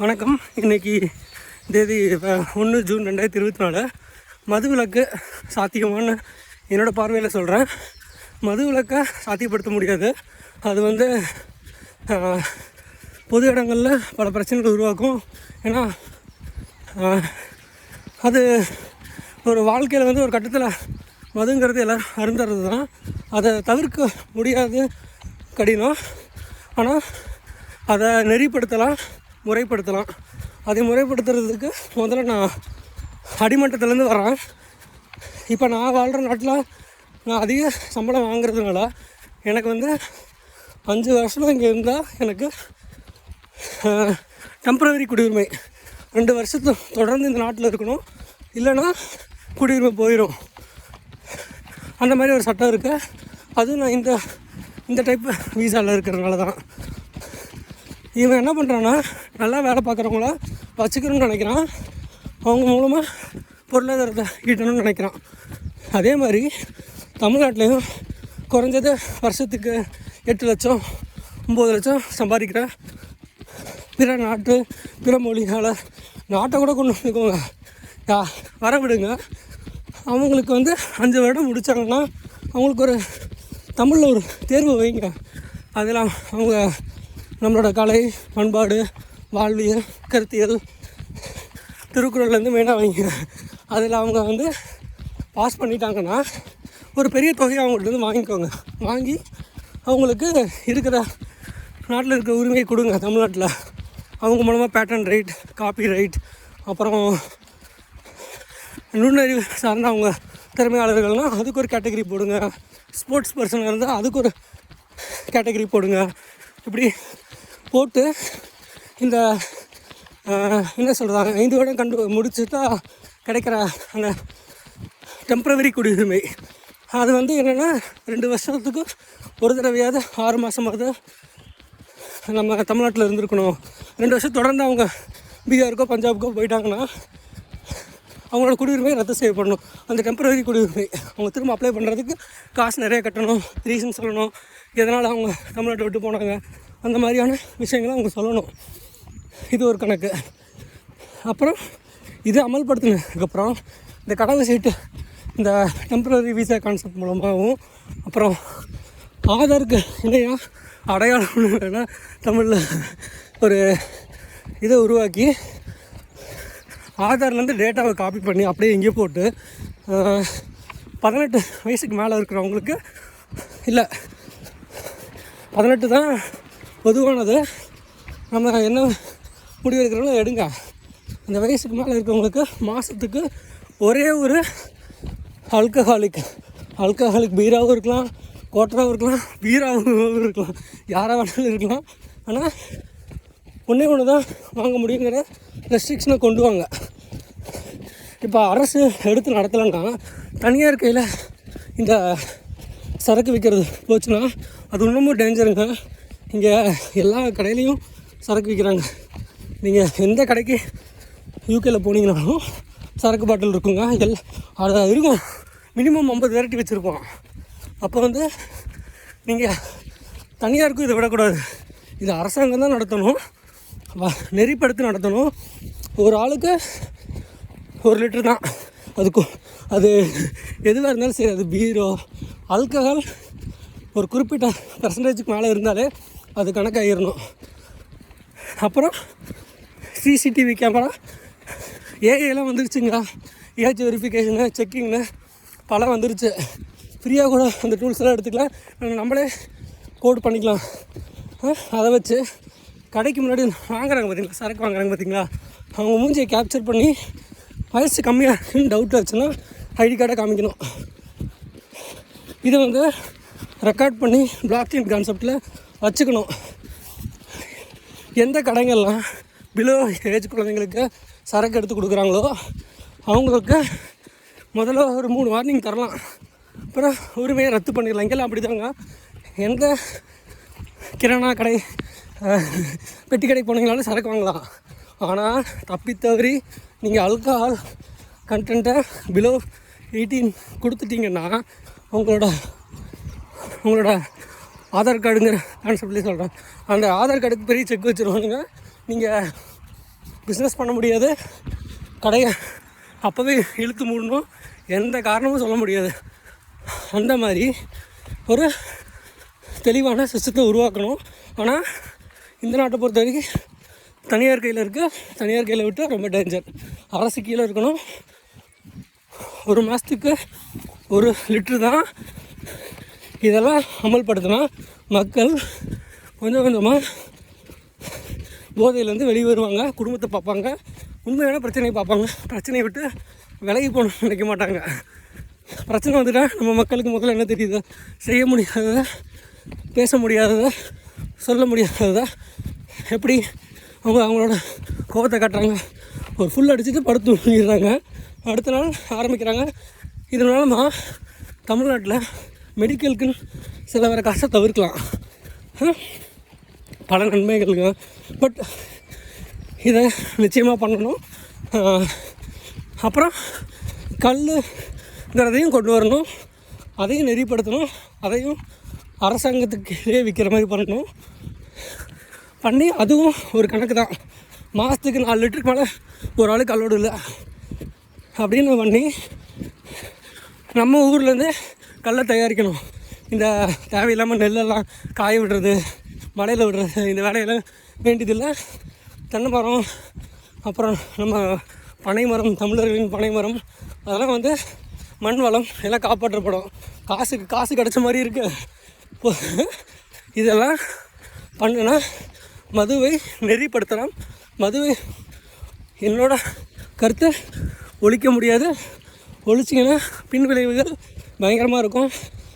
வணக்கம். இன்னைக்கு தேதி ஒன்று ஜூன் ரெண்டாயிரத்தி இருபத்தி நாலு. மதுவிலக்கு சாத்தியமான்னு என்னோடய பார்வையில் சொல்கிறேன் மதுவிலக்கை சாத்தியப்படுத்த முடியாது. அது வந்து பொது இடங்களில் பல பிரச்சனைகள் உருவாக்கும். ஏன்னா அது ஒரு வாழ்க்கையில் வந்து ஒரு கட்டத்தில் மதுங்கிறது எல்லோரும் அருந்துறது தான் அதை தவிர்க்க முடியாது கடினம். ஆனால் அதை நெறிப்படுத்தலாம். முறைப்படுத்தலாம். அதை முறைப்படுத்துறதுக்கு முதல்ல நான் அடிமட்டத்துலேருந்து வரேன். இப்போ நான் வாழ்கிற நாட்டில் நான் அதிக சம்பளம் வாங்குறதுனால எனக்கு வந்து அஞ்சு வருஷம் இங்கே இருந்தால் எனக்கு டெம்பரவரி குடியுரிமை. ரெண்டு வருஷத்து தொடர்ந்து இந்த நாட்டில் இருக்கணும். இல்லைன்னா குடியுரிமை போயிடும் அந்த மாதிரி ஒரு சட்டம் இருக்குது அதுவும் நான் இந்த இந்த டைப் வீசாவில் இருக்கிறதுனால தான் இவன் என்ன பண்ணுறான்னா நல்லா வேலை பார்க்குறவங்கள வச்சுக்கணும்னு நினைக்கிறான். அவங்க மூலமாக பொருளாதாரத்தை ஈட்டணும்னு நினைக்கிறான். அதே மாதிரி தமிழ்நாட்டிலையும் குறைஞ்சது வருஷத்துக்கு எட்டு லட்சம் ஒம்பது லட்சம் சம்பாதிக்கிற பிற நாட்டு பிற மொழியால் நாட்டை கூட கொண்டு வந்துக்கோங்க. யா வர விடுங்க அவங்களுக்கு வந்து அஞ்சு வருடம் முடித்தாங்கன்னா அவங்களுக்கு ஒரு தமிழில் ஒரு தேர்வு வைங்க. அதெல்லாம் அவங்க நம்மளோட கலை பண்பாடு வாழ்வியல் கருத்தியல் திருக்குறள்லேருந்து மெயினாக வைங்க அதில் அவங்க வந்து பாஸ் பண்ணிட்டாங்கன்னா ஒரு பெரிய தொகையை அவங்கள்ட்ட வந்து வாங்கிக்கோங்க. வாங்கி அவங்களுக்கு இருக்கிற நாட்டில் இருக்கிற உரிமையை கொடுங்க தமிழ்நாட்டில். அவங்க மூலமாக பேட்டன் ரைட் காப்பி ரைட் அப்புறம் நுண்ணறிவு சார்ந்த அவங்க திறமையாளர்கள்னால் அதுக்கு ஒரு கேட்டகரி போடுங்க. ஸ்போர்ட்ஸ் பர்சனாக இருந்தால் அதுக்கு ஒரு கேட்டகரி போடுங்க. இப்படி போட்டு இந்த என்ன சொல்கிறாங்க ஐந்து வருடம் கண்டு முடிச்சுட்டா கிடைக்கிற அந்த டெம்பரவரி குடியுரிமை. அது வந்து என்னென்னா ரெண்டு வருஷத்துக்கு ஒரு தடவையாவது ஆறு மாதமாவது நம்ம தமிழ்நாட்டில் இருந்திருக்கணும். ரெண்டு வருஷம் தொடர்ந்து அவங்க பீகாருக்கோ பஞ்சாபுக்கோ போயிட்டாங்கன்னா அவங்களோட குடியுரிமையை ரத்து செய்யப்படணும். அந்த டெம்பரரி குடியுரிமை. அவங்க திரும்ப அப்ளை பண்ணுறதுக்கு காசு நிறைய கட்டணும் ரீசன் சொல்லணும். எதனால் அவங்க தமிழ்நாட்டை விட்டு போனாங்க? அந்த மாதிரியான விஷயங்களை அவங்க சொல்லணும். இது ஒரு கணக்கு. அப்புறம் இது அமல்படுத்தினதுக்கப்புறம் இந்த கடந்த சீட்டு இந்த டெம்பரரி விசா கான்செப்ட் மூலமாகவும் அப்புறம் ஆதாருக்கு இணையா அடையாளம் வேணால் தமிழில் ஒரு இதை உருவாக்கி ஆதார்லேருந்து டேட்டாவை காப்பி பண்ணி அப்படியே இங்கே போட்டு பதினெட்டு வயசுக்கு மேலே இருக்கிறவங்களுக்கு இல்லை பதினெட்டு தான் பொதுவானது. நம்ம என்ன முடிவு எடுக்கிறோமோ எடுங்க. அந்த வயசுக்கு மேலே இருக்கிறவங்களுக்கு மாதத்துக்கு ஒரே ஒரு ஆல்கஹாலிக் ஆல்கஹாலிக் பீராகவும் இருக்கலாம் கோட்டராகவும் இருக்கலாம் பீராவும் இருக்கலாம் யாராக வேணாலும் இருக்கலாம். ஆனால் ஒன்றே ஒன்று தான் வாங்க முடியுங்கிற ரெஸ்ட்ரிக்ஷனை கொண்டு வாங்க. இப்போ அரசு எடுத்து நடத்தலைன்னா தனியார் கையில் இந்த சரக்கு விற்கிறது போச்சுன்னா அது இன்னமும் டேஞ்சருங்க இங்கே எல்லா கடையிலையும் சரக்கு விற்கிறாங்க நீங்கள் எந்த கடைக்கு யூகேல போனீங்கனாலும் சரக்கு பாட்டில் இருக்குங்க. எல் அது இருக்கும். மினிமம் ஐம்பது வெரைட்டி வச்சுருப்போம். அப்போ வந்து நீங்கள் தனியாருக்கும் இதை விடக்கூடாது. இது அரசாங்கம் தான் நடத்தணும். நெறிப்படுத்தி நடத்தணும். ஒரு ஆளுக்கு ஒரு லிட்டர் தான். அதுக்கு அது எதுவாக இருந்தாலும் சரி அது பீரோ ஆல்கஹால் ஒரு குறிப்பிட்ட பர்சன்டேஜுக்கு மேலே இருந்தாலே அது கணக்காகிடணும் அப்புறம் சிசிடிவி கேமரா ஏஐலாம் வந்துருச்சுங்க. ஏஜ் வெரிஃபிகேஷனு செக்கிங்னு பல வந்துருச்சு. ஃப்ரீயாக கூட அந்த டூல்ஸ் எல்லாம் எடுத்துக்கலாம். நம்மளே கோட் பண்ணிக்கலாம். அதை வச்சு கடைக்கு முன்னாடி வாங்குறாங்க பார்த்தீங்களா சரக்கு வாங்குறாங்க பார்த்தீங்களா அவங்க மூஞ்சியை கேப்சர் பண்ணி வயசு கம்மியாக இருக்குன்னு டவுட் வச்சுன்னா ஐடி கார்டை காமிக்கணும். இதை வந்து ரெக்கார்ட் பண்ணி பிளாக் செயின் கான்செப்டில் வச்சுக்கணும். எந்த கடைங்கள்லாம் பிலோ ஏஜ் குழந்தைங்களுக்கு சரக்கு எடுத்து கொடுக்குறாங்களோ அவங்களுக்கு முதல்ல ஒரு மூணு வார்னிங் தரலாம். அப்புறம் உரிமையை ரத்து பண்ணிடலாம். இங்கெல்லாம் அப்படி தாங்க எந்த கிரானா கடை பெட்டி கடைக்கு போனீங்களாலும் சரக்கு வாங்கலாம். ஆனால் தப்பி தவறி நீங்கள் அல்கஹால் கண்டென்ட்டை பிலோ எயிட்டீன் கொடுத்துட்டீங்கன்னா உங்களோட உங்களோட ஆதார் கார்டுங்கிற கான்செப்ட்லேயே சொல்கிறேன் அந்த ஆதார் கார்டுக்கு பெரிய செக் வச்சுருவானுங்க. நீங்கள் பிஸ்னஸ் பண்ண முடியாது. கடையை அப்போவே இழுத்து மூடணும். எந்த காரணமும் சொல்ல முடியாது. அந்த மாதிரி ஒரு தெளிவான சிஸ்டத்தை உருவாக்கணும். ஆனால் இந்த நாட்டை பொறுத்த வரைக்கும் தனியார் கையில் இருக்க. தனியார் கையில் விட்டு ரொம்ப டேஞ்சர் அரசு கீழே இருக்கணும். ஒரு மாதத்துக்கு ஒரு லிட்ரு தான் இதெல்லாம் அமல்படுத்தினா மக்கள் கொஞ்சம் கொஞ்சமாக போதையிலேருந்து வெளியே வருவாங்க. குடும்பத்தை பார்ப்பாங்க. உண்மையான பிரச்சனையை பார்ப்பாங்க. பிரச்சனையை விட்டு விலகி போகணும்னு நினைக்க மாட்டாங்க. பிரச்சனை வந்துட்டால் நம்ம மக்களுக்கு மக்கள் என்ன தெரியுது? செய்ய முடியாததை பேச முடியாததை சொல்ல முடியாததை? எப்படி? அவங்க அவங்களோட கோபத்தை காட்டுறாங்க. ஒரு ஃபுல் அடிச்சுட்டு படுத்து தூங்கிடுறாங்க. அடுத்த நாள் ஆரம்பிக்கிறாங்க. இதனால் தான் தமிழ்நாட்டில் மெடிக்கலுக்குன்னு சில வேறு காசை தவிர்க்கலாம். பல நன்மைகளுங்க பட் இதை நிச்சயமாக பண்ணணும். அப்புறம் கல்லுங்கிறதையும் கொண்டு வரணும். அதையும் நெறிப்படுத்தணும். அதையும் அரசாங்கத்துக்கு கீழே விற்கிற மாதிரி பண்ணணும். பண்ணி அதுவும் ஒரு கணக்கு தான். மாதத்துக்கு நாலு லிட்டருக்கு மேலே ஒரு ஆளுக்கு அலோடு இல்லை. அப்படின்னு பண்ணி நம்ம ஊர்லேருந்து கல்லை தயாரிக்கணும். இந்த தேவையில்லாமல் நெல்லெல்லாம் காய விடுறது மலையில் விடுறது இந்த வேலையெல்லாம் வேண்டியதில்லை. தென்னை மரம் அப்புறம் நம்ம பனை மரம் தமிழர்களின் பனை மரம் அதெல்லாம் வந்து மண் வளம் எல்லாம் காப்பாற்றப்படும். காசுக்கு காசு கிடச்ச மாதிரி இருக்குது இதெல்லாம் பண்ணுனா மதுவை நெறிப்படுத்தலாம். மதுவை என்னோட கருத்தை ஒழிக்க முடியாது. ஒழிச்சிங்கன்னா பின் விளைவுகள் பயங்கரமாக இருக்கும்.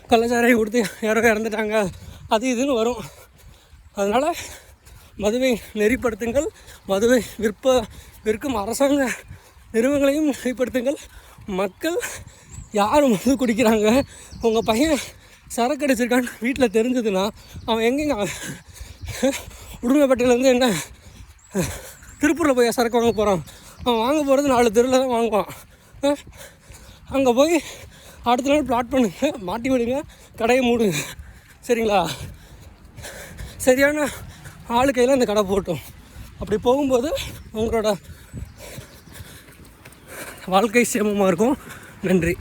கள்ளச்சாரையை கொடுத்து யாரோ இறந்துட்டாங்க. அது இதுன்னு வரும். அதனால் மதுவை நெறிப்படுத்துங்கள். மதுவை விற்ப விற்கும் அரசாங்க நிறுவனங்களையும் நெறிப்படுத்துங்கள். மக்கள் யார் மது குடிக்கிறாங்க? உங்கள் பையன் சரக்கு அடிச்சிருக்கான்னு வீட்டில் தெரிஞ்சதுன்னா அவன் எங்கெங்க உடுமைப்பட்டிலேருந்து என்ன? திருப்பூரில் போய் சரக்கு வாங்க போகிறான் அவன் வாங்க போகிறது நாலு தெருவில் தான் வாங்குவான். அங்கே போய் அடுத்த நாள் பிளாட் பண்ணுங்க. மாட்டி விடுங்க. கடையை மூடுங்க. சரிங்களா? சரியான ஆளு கையில் அந்த கடை போட்டும். அப்படி போகும்போது உங்களோட வாழ்க்கை சேமமாக இருக்கும். நன்றி.